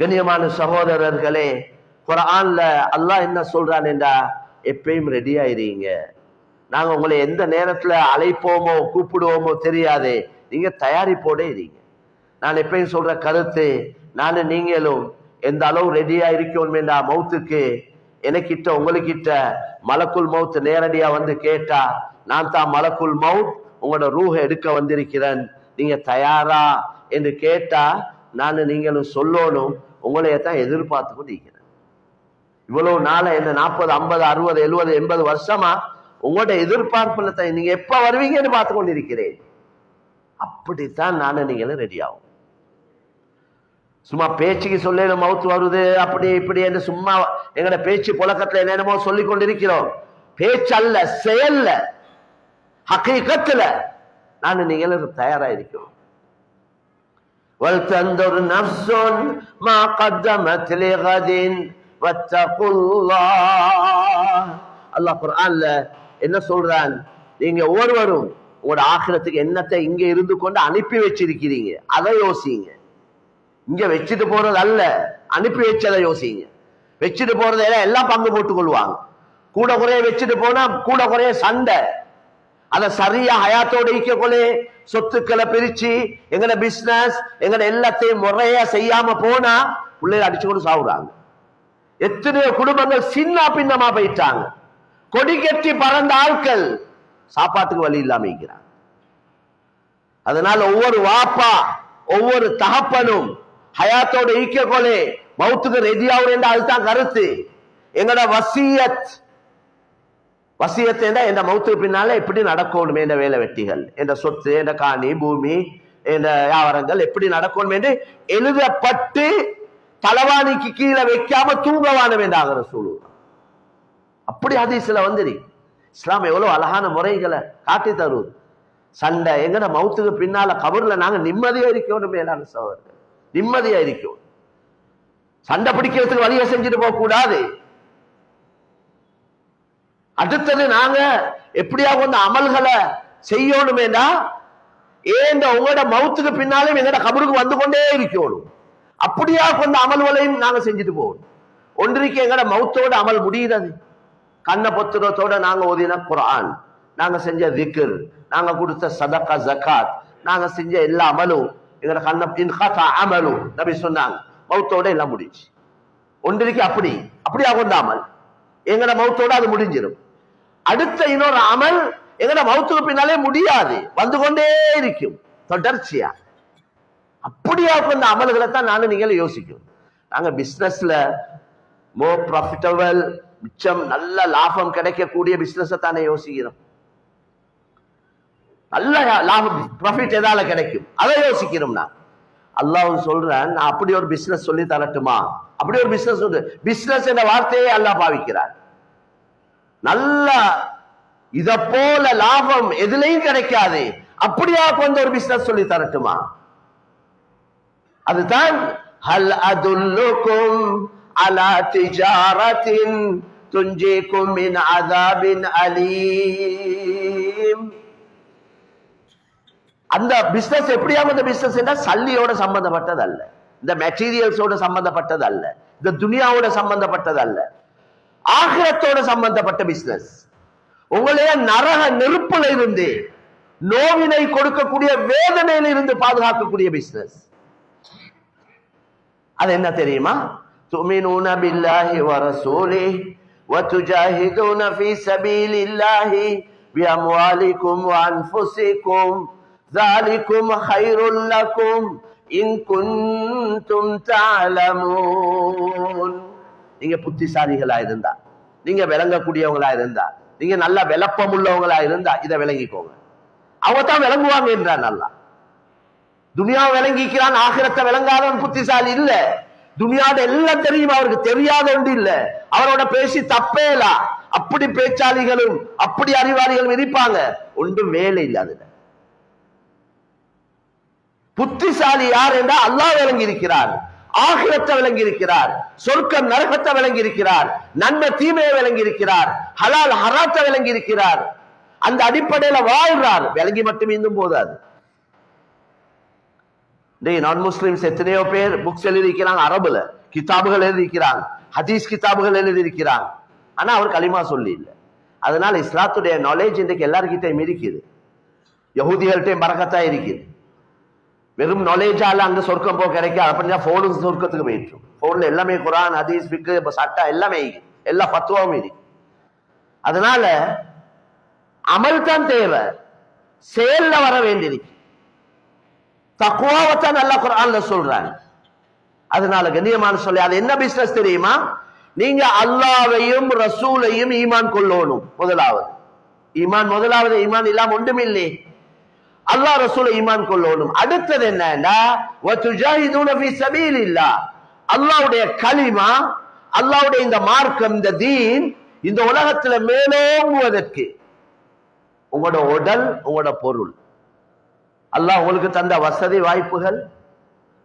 கண்ணியமான சகோதரர்களே குரான்ல அல்லாஹ் என்ன சொல்றான் என்றா எப்பயும் ரெடி ஆயிருங்க நாங்க உங்களை எந்த நேரத்துல அழைப்போமோ கூப்பிடுவோமோ தெரியாது. நீங்க தயாரிப்போட இருங்க. நான் எப்பயும் சொல்ற கருத்து நானும் நீங்களும் எந்த அளவு ரெடியா இருக்கோம் என்றா மௌத்துக்கு? எனக்கிட்ட உங்களுக்கிட்ட மலக்குள் மவுத் நேரடியா வந்து கேட்டா நான் தான் மலக்குள் மவுத் உங்களோட ரூஹ எடுக்க வந்திருக்கிறேன். நீங்க தயாரா? என்று கேட்டா நான் நீங்களும் சொல்லணும் உங்களைய தான் எதிர்பார்த்து கொண்டு இருக்கிறேன் இவ்வளவு நாள என்ன நாற்பது ஐம்பது அறுபது எழுபது எண்பது வருஷமா உங்களோட எதிர்பார்ப்புல தான் நீங்க எப்ப வருவீங்கன்னு பார்த்து கொண்டிருக்கிறேன் அப்படித்தான் நானும் நீங்களும் ரெடி ஆகும். சும்மா பேச்சுக்கு சொல்ல மவுத்து வருது அப்படி இப்படி என்று சும்மா எங்களோட பேச்சு புழக்கத்துல என்னென்னமோ சொல்லி கொண்டிருக்கிறோம். பேச்சு அல்ல செயல்ல ஹக்கீக்கத்துல நான் நீங்களும் தயாரா இருக்கிறோம். ولتنظر نفس ما قدمت لغد واتقوا الله அல்லாஹ் குர்ஆன்ல என்ன சொல்றான் நீங்க ஒவ்வொருவரும் உங்களோட ஆகிரத்துக்கு என்னத்தை இங்க இருந்து கொண்டு அனுப்பி வச்சிருக்கிறீங்க அதை யோசிங்க இங்க வச்சுட்டு போறது அல்ல அனுப்பி வச்சதை யோசிங்க வச்சுட்டு போறதை எல்லாம் எல்லாம் பங்கு போட்டுக் கொள்வாங்க கூட குறைய வச்சுட்டு போனா கூட குறைய சண்டை அதை சரியா ஹயாத்தோட ஈக்கக்குள்ளே சொத்துக்களை பிரிச்சு எங்கட பிசினஸ் எங்கட எல்லாத்தையும் முறையா செய்யாம போனா பிள்ளைகள் அடிச்சு கொண்டு சாவுறாங்க. எத்தனையோ குடும்பங்கள் சின்ன பின்னமா போயிட்டாங்க. கொடி கட்டி பறந்த ஆட்கள் சாப்பாட்டுக்கு வழி இல்லாம இருக்கிறாங்க. அதனால ஒவ்வொரு வாப்பா ஒவ்வொரு தகப்பனும் ஹயாத்தோட ஈக்கக்கொலே மவுத்துக்கு ரெடி ஆகுறேன் அதுதான் கருத்து. எங்கட வசியத் வசியத்தை இந்த மௌத்துக்கு பின்னால எப்படி நடக்கணுமே இந்த வேலை வெட்டிகள் இந்த சொத்து இந்த காணி பூமி இந்த வியாபாரங்கள் எப்படி நடக்கணும் என்று எழுதப்பட்டு தலவாணிக்கு கீழே வைக்காம தூங்கவானம் ஆகிற சூழல் அப்படி ஹதீஸ்ல வந்துரு. இஸ்லாம் எவ்வளவு அழகான முறைகளை காட்டி தருவது சண்டை எங்கட மௌத்துக்கு பின்னால கபர்ல நாங்க நிம்மதியா இருக்கணும் மேலான சோதரர்கள் நிம்மதியா இருக்கணும் சண்டை பிடிக்கிறதுக்கு வழியை செஞ்சுட்டு போக கூடாது அடுத்தது நாங்க எப்படியா அந்த அமல்களை செய்யணுமேடா. ஏன் உங்களோட மவுத்துக்கு பின்னாலும் எங்களோட கபருக்கு வந்து கொண்டே இருக்கணும். அப்படியா கொண்ட அமல்களையும் நாங்க செஞ்சுட்டு போகணும். ஒன்றிக்கு எங்களோட மவுத்தோட அமல் முடியுறது கண்ண பொத்துரத்தோட நாங்க ஓதின குரான் நாங்க செஞ்ச திக்கர் நாங்க கொடுத்த சதக்கா ஜக்காத் நாங்க செஞ்ச எல்லா அமலும் எங்கட கண்ண இன்ஹாத்தா அமலும் அப்படி சொன்னாங்க. மவுத்தோட எல்லாம் முடிஞ்சு ஒன்றிற்கு அப்படி அப்படியா கொண்ட அமல். எங்களோட மவுத்தோட அது முடிஞ்சிடும் அடுத்த இன்னொரு அமல் எங்கட மௌத்துக்கு பின்னாலே முடியாது. வந்து கொண்டே இருக்கும். தொடர்ச்சியா. அப்படியா இந்த அமல்களை தான் நானும் நீங்களும் யோசிக்கும் நாங்க பிசினஸ்ல மோ ப்ராஃபிட்டபிள் மிச்சம் நல்ல லாபம் கிடைக்கக்கூடிய பிசினஸ் தானே யோசிக்கிறோம். நல்ல லாபம் ப்ராஃபிட் எதால கிடைக்கும்? அதை யோசிக்கிறோம் நான் அல்லாஹ் சொல்றேன் நான் அப்படி ஒரு பிசினஸ் சொல்லி தரட்டுமா? அப்படி ஒரு பிசினஸ் உண்டு. பிசினஸ் என்ற வார்த்தையே அல்லாஹ் பாவிக்கிறார். நல்ல இத போல லாபம் எதுலையும் கிடைக்காது. அப்படியா கொஞ்சம் ஒரு பிசினஸ் சொல்லி தரட்டுமா? அதுதான் ஹல் அதுல்லுக்கும் அலா திஜாரத்தின் துஞ்சிக்கும் மின் அதாபின் அலீம். அந்த பிசினஸ் எப்படியா அந்த பிசினஸ் என்ன சல்லியோட சம்பந்தப்பட்டது அல்ல இந்த மெட்டீரியல்ஸோட சம்பந்தப்பட்டது அல்ல இந்த துனியாவோட சம்பந்தப்பட்டது அல்ல ஆகிரத்தோட சம்பந்தப்பட்ட பிசினஸ் உங்களைய நரக நெருப்புல இருந்து நோவினை கொடுக்கக்கூடிய வேதனையில இருந்து பாதுகாக்கக்கூடிய பிசினஸ் அது என்ன தெரியுமா تؤمنون بالله ورسوله وتجاهدون في سبيل الله بأموالكم وأنفسكم ذلكم خير لكم إن كنتم تعلمون நீங்க புத்திசாலிகளா இருந்தா நீங்க விளங்கக்கூடியவங்களா இருந்தா நீங்க நல்ல விளப்பம் உள்ளவங்களா இருந்தா இதை விளங்கிக்கோங்க. அவங்க தான் விளங்குவாங்க என்றான் நல்லா துனியாவை விளங்கிக்கிறான் ஆகிரத்தை விளங்காதவன் புத்திசாலி இல்ல. துனியாவோட எல்லாம் தெரியும் அவருக்கு தெரியாத ஒன்று இல்ல. அவரோட பேசி தப்பேல அப்படி பேச்சாளிகளும் அப்படி அறிவாளிகளும் இருப்பாங்க. ஒன்றும் வேலை இல்லை அதுல. புத்திசாலி யார் என்றால் அல்லாஹ் விளங்கி இருக்கிறார் ஆகிரத்தை விளங்கி இருக்கிறார் சொர்க்கம் நரகத்தை விளங்கி இருக்கிறார் நன்மை தீமையை விளங்கி இருக்கிறார் ஹலால் ஹராத்தை விளங்கி இருக்கிறார் அந்த அடிப்படையில வாழ்றார். விளங்கி மட்டும் இன்னும் போதாது. டேய் நான் முஸ்லிம்ஸ் எத்தனையோ பேர் புக்ஸ் எழுதியிருக்கிறாங்க அரபுல. கிதாபுகள் எழுதியிருக்கிறாங்க ஹதீஸ் கிதாபுகள் எழுதியிருக்கிறாங்க. ஆனா அவர் களிமா சொல்லி இல்லை. அதனால இஸ்லாத்துடைய நாலேஜ் இன்றைக்கு எல்லார்கிட்டையும் இருக்குது. யகுதிகள்கிட்டையும் பறக்கத்தான் இருக்குது. வெறும் நாலேஜால அங்க சொர்க்கம் போக கிடைக்காது. அப்படின்னா போனும் சொர்க்கத்துக்கு போயிட்டு போன்ல எல்லாமே குரான் ஹதீஸ் பிக்கு சட்டா எல்லாமே எல்லா பத்துவாவும் இது அதனால அமல் தான் தேவை. செயல்ல வர வேண்டியிருக்கு தக்குவாவத்தான் நல்லா குரான்ல சொல்றாங்க. அதனால கண்ணியமான சொல்லி அது என்ன பிசினஸ் தெரியுமா? நீங்க அல்லாவையும் ரசூலையும் ஈமான் கொள்ளணும் முதலாவது. ஈமான் முதலாவது ஈமான் இல்லாம ஒன்றுமில்லை. அல்லாஹ் ரசூலை ஈமான் கொள்ளணும் அடுத்தது என்னன்னா அல்லாவுடைய ஃபீ சபீலில்லாஹ். கலிமா அல்லாவுடைய இந்த மார்க்கம் இந்த தீன் இந்த உலகத்துல மேலோங்குவதற்கு. உங்களோட உடல் உங்களோட பொருள். அல்லாஹ் உங்களுக்கு தந்த வசதி வாய்ப்புகள்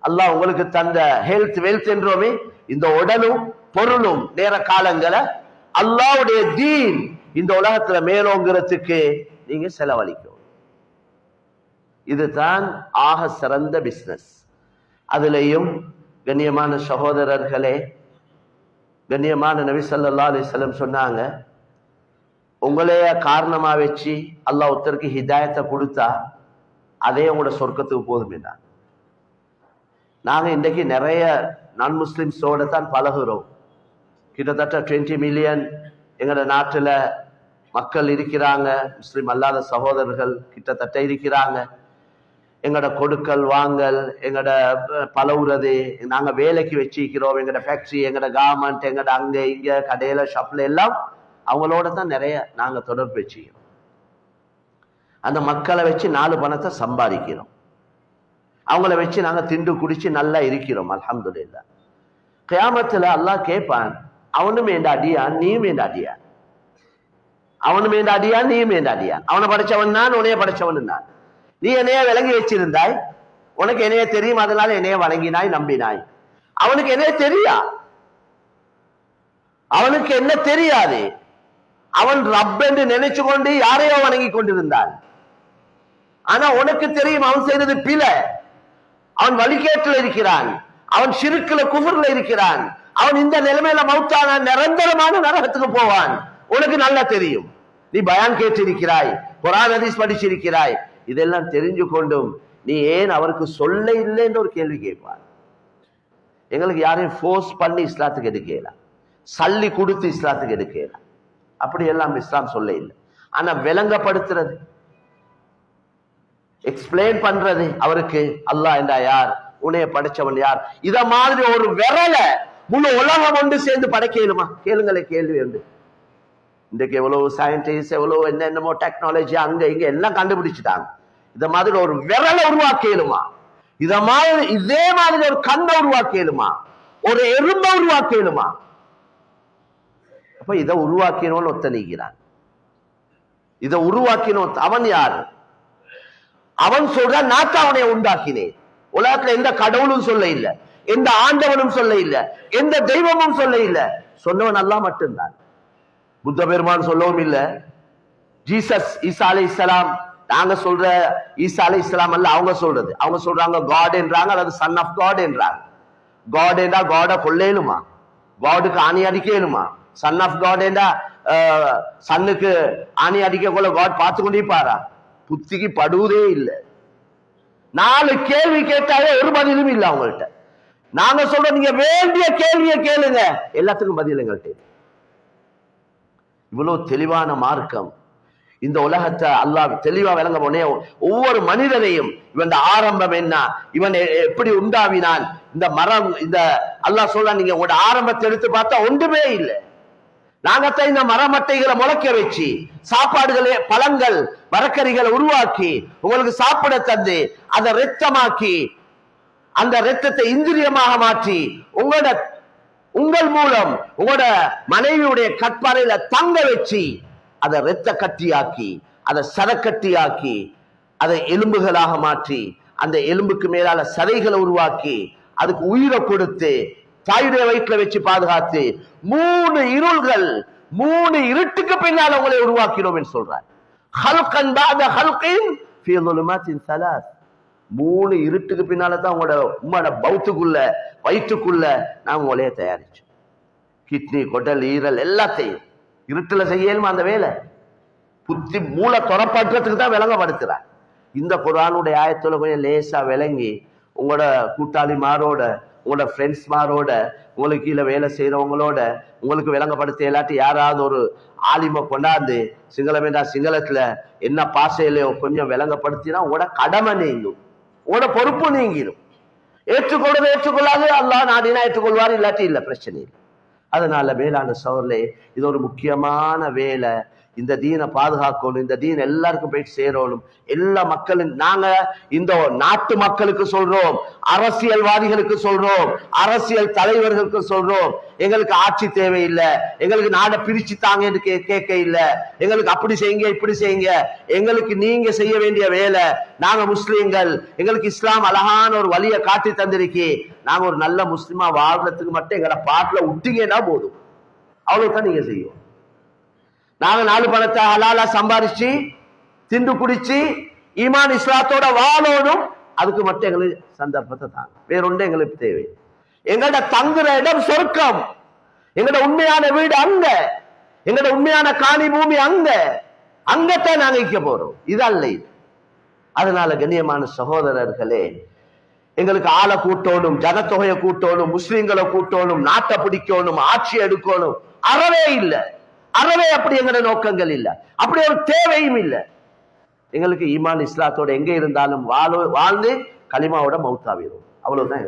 அல்லாஹ் உங்களுக்கு தந்த ஹெல்த் வெல்த் என்றோமே இந்த உடலும் பொருளும் நேர காலங்களை அல்லாவுடைய தீன் இந்த உலகத்துல மேலோங்கிறதுக்கு நீங்க செலவழிக்கணும் இதுதான் ஆக சிறந்த பிஸ்னஸ் அதுலேயும் கண்ணியமான சகோதரர்களே கண்ணியமான நபி ஸல்லல்லாஹு அலைஹி சொன்னாங்க உங்களைய காரணமாக வச்சு அல்லாஹ் ஒருத்தருக்கு ஹிதாயத்தை கொடுத்தா அதே உங்களோட சொர்க்கத்துக்கு போதும் நாங்கள் இன்றைக்கு நிறைய நான் முஸ்லிம்ஸோட தான் பழகுறோம். கிட்டத்தட்ட 20 மில்லியன் எங்களோட நாட்டில் மக்கள் இருக்கிறாங்க. முஸ்லீம் அல்லாத சகோதரர்கள் கிட்டத்தட்ட இருக்கிறாங்க. எங்களோட கொடுக்கல் வாங்கல் எங்களோட பலவுறது நாங்கள் வேலைக்கு வச்சிருக்கிறோம். எங்களோட ஃபேக்ட்ரி எங்களோட கார்மெண்ட் எங்களோட அங்கே இங்கே கடையில் ஷாப்ல எல்லாம் அவங்களோட தான் நிறைய நாங்கள் தொடர்பு வச்சுக்கிறோம் அந்த மக்களை வச்சு நாலு பணத்தை சம்பாதிக்கிறோம். அவங்கள வச்சு நாங்கள் திண்டு குடிச்சு நல்லா இருக்கிறோம் அல்ஹம்துலில்லாஹ் கிராமத்தில் அல்லாஹ் கேட்பான் அவனும் ஏண்ட அடியான் நீயும் ஏண்ட அடியான் அவனும் ஏண்ட அடியான் நீயும் ஏண்ட அடியான் அவனை படைச்சவன் நான் உன்னைய படைச்சவன் நான். நீ என்னைய விளங்கி வச்சிருந்தாய்? உனக்கு என்னைய தெரியும் அதனால என்னைய வணங்கினாய் நம்பினாய். அவனுக்கு என்ன தெரியா? அவனுக்கு என்ன தெரியாது? அவன் ரப் என்று நினைச்சு கொண்டு யாரையோ வணங்கி கொண்டிருந்தான். ஆனா உனக்கு தெரியும் அவன் செய்தது பில அவன் வழிகேட்டில் இருக்கிறான். அவன் சிறுக்குல குஃபர்ல இருக்கிறான். அவன் இந்த நிலைமையில மௌத்தான நிரந்தரமான நரகத்துக்கு போவான். உனக்கு நல்லா தெரியும். நீ பயான் கேட்டிருக்கிறாய் குரான் ஹதீஸ் படிச்சிருக்கிறாய். இதெல்லாம் தெரிஞ்சு கொண்டும் நீ ஏன் அவருக்கு சொல்ல இல்லைன்னு ஒரு கேள்வி கேட்பார். எங்களுக்கு யாரையும் ஃபோர்ஸ் பண்ணி இஸ்லாத்துக்கு எடுக்கலாம் சல்லி கொடுத்து இஸ்லாத்துக்கு எடுக்கலாம் அப்படி எல்லாம் இஸ்லாம் சொல்ல இல்லை. ஆனா விளங்கப்படுத்துறது எக்ஸ்பிளைன் பண்றது அவருக்கு அல்லாஹ் என்றா யார்? உன்னைய படைச்சவன் யார்? இத மாதிரி ஒரு விரல முழு உலகம் ஒன்று சேர்ந்து படைக்கலுமா கேளுங்களே கேள்வி என்று இன்றைக்கு எவ்வளவு சயின்டிஸ்ட் எவ்வளோ என்னென்னமோ டெக்னாலஜி அங்க இங்க எல்லாம் கண்டுபிடிச்சிட்டாங்க. இதை மாதிரி ஒரு விரலை உருவாக்கலுமா இதை மாதிரி இதே மாதிரி ஒரு கண்ணை உருவாக்கலுமா ஒரு எறும்பை உருவாக்கலுமா அப்ப இதை உருவாக்கினோன்னு ஒத்தனைகிறான் இதை உருவாக்கினோம் அவன் யார்? அவன் சொல்றான் நான் அவனை உண்டாக்கினேன். உலகத்துல எந்த கடவுளும் சொல்ல இல்லை எந்த ஆண்டவனும் சொல்ல இல்ல எந்த தெய்வமும் சொல்ல இல்ல சொன்னவன் அல்லாஹ் மட்டும்தான். புத்த பெருமான் சொல்லவும் இல்லை. ஜீசஸ் ஈசா அலை இஸ்லாம் நாங்க சொல்ற ஈசா அலை இஸ்லாம் அல்ல அவங்க சொல்றது. அவங்க சொல்றாங்க காட் என்றாங்க அல்லது சன் ஆஃப் காட் என்றாங்க. காட் என்றா காட கொள்ளையிலுமா? காடுக்கு ஆணி அடிக்கலுமா? சன் ஆஃப் காட் என்றா சன்னுக்கு ஆணி அடிக்க கொள்ள காட் பார்த்து கொண்டே பாரா புத்திக்கு படுவதே இல்லை. நாலு கேள்வி கேட்டாலே ஒரு பதிலும் இல்லை அவங்கள்ட்ட. நாங்க சொல்றோம் நீங்க வேண்டிய கேள்வியை கேளுங்க. எல்லாத்துக்கும் பதில் எங்கள்கிட்ட இவ்வளோ தெளிவான மார்க்கம். இந்த உலகத்தை அல்லாஹ் தெளிவா விளங்க போனே ஒவ்வொரு மனிதனையும் இவன் ஆரம்பம் என்ன இவன் எ- எப்படி உண்டாவினான் இந்த மரம் இந்த அல்லாஹ் சொல்ல நீங்க உங்களோட ஆரம்பத்தை எடுத்து பார்த்தா ஒன்றுமே இல்லை. நாங்கத்தான் இந்த மரமட்டைகளை முளைக்க வச்சு சாப்பாடுகளே பழங்கள் மரக்கறிகளை உருவாக்கி உங்களுக்கு சாப்பிட தந்து அதை ரத்தமாக்கி அந்த ரத்தத்தை இந்திரியமாக மாற்றி உங்களோட உங்கள் மூலம் உங்களோட மனைவியுடைய கட்பாறையில தங்க வச்சு அதை இரத்த கட்டியாக்கி அதை சரக்கட்டியாக்கி அதை எலும்புகளாக மாற்றி அந்த எலும்புக்கு மேலால சதைகளை உருவாக்கி அதுக்கு உயிரை கொடுத்து தாயுடைய வயிற்றுல வச்சு பாதுகாத்து மூணு இருள்கள் மூணு இருட்டுக்கு பின்னால் உங்களை உருவாக்கினோம் என்று சொல்றார். ஹல்கன் பாத ஹல்கின் மூணு இருட்டுக்கு பின்னால தான் உங்களோட உம்மோட பௌத்துக்குள்ள வயிற்றுக்குள்ள நான் உங்களைய தயாரிச்சோம். கிட்னி கொடல் ஈரல் எல்லாத்தையும். இருட்டில் செய்யணுமா அந்த வேலை? புத்தி மூளை துறப்பாற்றத்துக்கு தான் விளங்கப்படுத்துறார் இந்த குரானுடைய ஆயத்தில் கொஞ்சம் லேசாக விளங்கி உங்களோட கூட்டாளிமாரோட உங்களோட ஃப்ரெண்ட்ஸ் மாரோட உங்களுக்கு கீழே வேலை செய்கிறவங்களோட உங்களுக்கு விளங்கப்படுத்த இல்லாட்டி யாராவது ஒரு ஆலிமை கொண்டாந்து சிங்களமேடா சிங்களத்தில் என்ன பாசையிலையோ கொஞ்சம் விளங்கப்படுத்தினா உங்களோட கடமை நீங்கும். உங்களோட பொறுப்பு நீங்கிடும் ஏற்றுக்கொள்றது ஏற்றுக்கொள்ளாது அல்லா நாடினா ஏற்றுக்கொள்வார் இல்லாட்டி இல்லை பிரச்சனை இல்லை. அதனால வேளாண் சோர்லே இது ஒரு முக்கியமான வேலை. இந்த தீனை பாதுகாக்கணும் இந்த தீன் எல்லாருக்கும் போயிட்டு சேரணும். எல்லா மக்களும் நாங்க இந்த நாட்டு மக்களுக்கு சொல்றோம் அரசியல்வாதிகளுக்கு சொல்றோம் அரசியல் தலைவர்களுக்கு சொல்றோம். எங்களுக்கு ஆட்சி தேவையில்லை. எங்களுக்கு நாடை பிரிச்சு தாங்க என்று கே- கேட்க இல்லை. எங்களுக்கு அப்படி செய்யுங்க இப்படி செய்யுங்க. எங்களுக்கு நீங்க செய்ய வேண்டிய வேலை நாங்க முஸ்லீம்கள். எங்களுக்கு இஸ்லாம் அழகான ஒரு வழியை காட்டி தந்திருக்கி. நாங்க ஒரு நல்ல முஸ்லிமா வாழ்றதுக்கு மட்டும் எங்களை பாட்டுல விட்டீங்கன்னா போதும். அவ்வளவுதான் நீங்க செய்யும் நாங்கள் நாலு பணத்தை ஹலாலா சம்பாரிச்சு திண்டு குடிச்சு ஈமான் இஸ்லாத்தோட வாழணும். அதுக்கு மட்டும் எங்களுக்கு சந்தர்ப்பத்தை தாங்க வேறொன்று எங்களுக்கு தேவை. எங்களோட தங்குற இடம் சொர்க்கம். எங்களோட உண்மையான வீடு அங்க. எங்களோட உண்மையான காணி பூமி அங்க. அங்கத்தான் நாங்க வைக்க போறோம். இதல்ல இது. அதனால கண்ணியமான சகோதரர்களே எங்களுக்கு ஆளை கூட்டணும் ஜனத்தொகையை கூட்டணும் முஸ்லீம்களை கூட்டணும் நாட்டை பிடிக்கணும் ஆட்சி எடுக்கணும். அறவே இல்லை. அறவே அப்படி நோக்கங்கள் இல்லை. அப்படி ஒரு தேவையும் இல்லை. எங்களுக்கு ஈமான் இஸ்லாத்தோட எங்கே இருந்தாலும் வாழ வாழ்ந்து களிமாவோட மவுத்தாவிடும் அவ்வளவுதான்